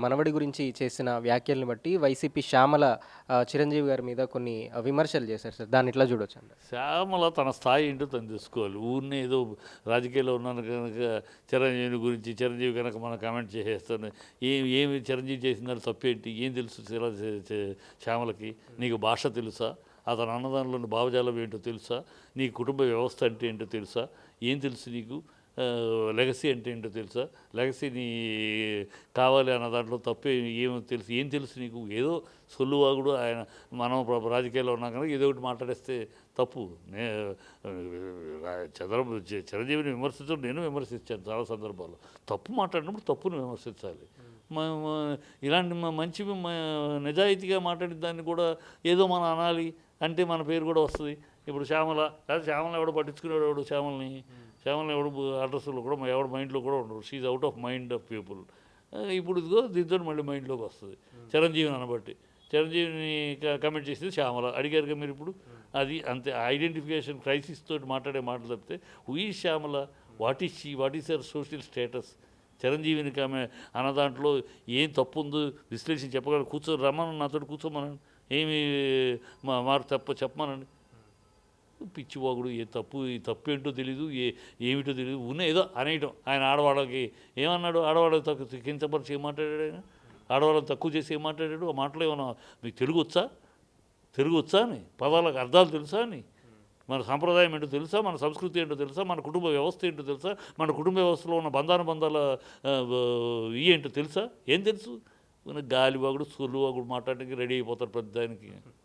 మనవడి గురించి చేసిన వ్యాఖ్యల్ని బట్టి వైసీపీ శ్యామల చిరంజీవి గారి మీద కొన్ని విమర్శలు చేశారు సార్. దాన్ని ఇట్లా చూడొచ్చు అండి. శ్యామల తన స్థాయి ఏంటో తను తెలుసుకోవాలి. ఊరినే ఏదో రాజకీయాల్లో ఉన్నాను కనుక చిరంజీవి గురించి చిరంజీవి కనుక మనం కామెంట్ చేసేస్తాను. ఏం ఏమి చిరంజీవి చేసిందని తప్పేంటి? ఏం తెలుసు శ్యామలకి? నీకు భాష తెలుసా? అతని అన్నదానంలోని భావజాలం ఏంటో తెలుసా? నీ కుటుంబ వ్యవస్థ అంటే ఏంటో తెలుసా? ఏం తెలుసు నీకు? లెగసీ అంటే ఏంటో తెలుసా? లెగసీ నీ కావాలి అన్న దాంట్లో తప్పే ఏమో తెలుసు. ఏం తెలుసు నీకు? ఏదో సొల్లువాగుడు ఆయన మనం రాజకీయాల్లో ఉన్నాం కనుక ఏదో ఒకటి మాట్లాడేస్తే తప్పు. నే చంద్ర చిరంజీవిని విమర్శించడం నేను విమర్శించాను చాలా సందర్భాల్లో. తప్పు మాట్లాడినప్పుడు తప్పును విమర్శించాలి. ఇలాంటి మంచి నిజాయితీగా మాట్లాడిన దాన్ని కూడా ఏదో మనం అనాలి అంటే మన పేరు కూడా వస్తుంది. ఇప్పుడు శ్యామల లేదా శ్యామల ఎవడు పట్టించుకునేవాడు ఎవడు శ్యామల్ని? శ్యామల్ని ఎవడు అడ్రస్లో కూడా ఎవడు మైండ్లో కూడా ఉండరు she's out of mind of people ఇప్పుడు ఇదిగో దీంతో మళ్ళీ మైండ్లోకి వస్తుంది. చిరంజీవిని అనబట్టి. చిరంజీవిని కమెంట్ చేసింది శ్యామల. అడిగారుగా మీరు ఇప్పుడు? అది అంతే. ఐడెంటిఫికేషన్ క్రైసిస్ తోటి మాట్లాడే మాటలు తప్పితే ఈ Shyamala? What is she what is your social status చిరంజీవిని ఆమె అన్న దాంట్లో ఏం తప్పు ఉందో విశ్లేషించి చెప్పగలరు. కూర్చో రమ్మను నాతో కూర్చోమనండి. ఏమి మా మారు తప్ప చెప్పమనండి. పిచ్చివాగుడు ఏ తప్పు ఈ తప్పు ఏంటో తెలీదు ఏ ఏమిటో తెలియదు ఉన్న ఏదో అనేయటం. ఆయన ఆడవాళ్ళకి ఏమన్నాడు? ఆడవాళ్ళకి తక్కువ కించపరిచి ఏం మాట్లాడాడు ఆయన? ఆడవాళ్ళని తక్కువ చేసి ఏం మాట్లాడాడు? ఆ మాటలు ఏమన్నా మీకు తెలుగు వచ్చా? తెలుగు వచ్చా అని? పదాలకు అర్థాలు తెలుసా అని? మన సాంప్రదాయం ఏంటో తెలుసా? మన సంస్కృతి ఏంటో తెలుసా? మన కుటుంబ వ్యవస్థ ఏంటో తెలుసా? మన కుటుంబ వ్యవస్థలో ఉన్న బంధానుబంధాల బంధాల ఇవి ఏంటో తెలుసా? ఏం తెలుసు? గాలివాగుడు సొల్లువాగుడు మాట్లాడడానికి రెడీ అయిపోతారు పెద్ద దానికి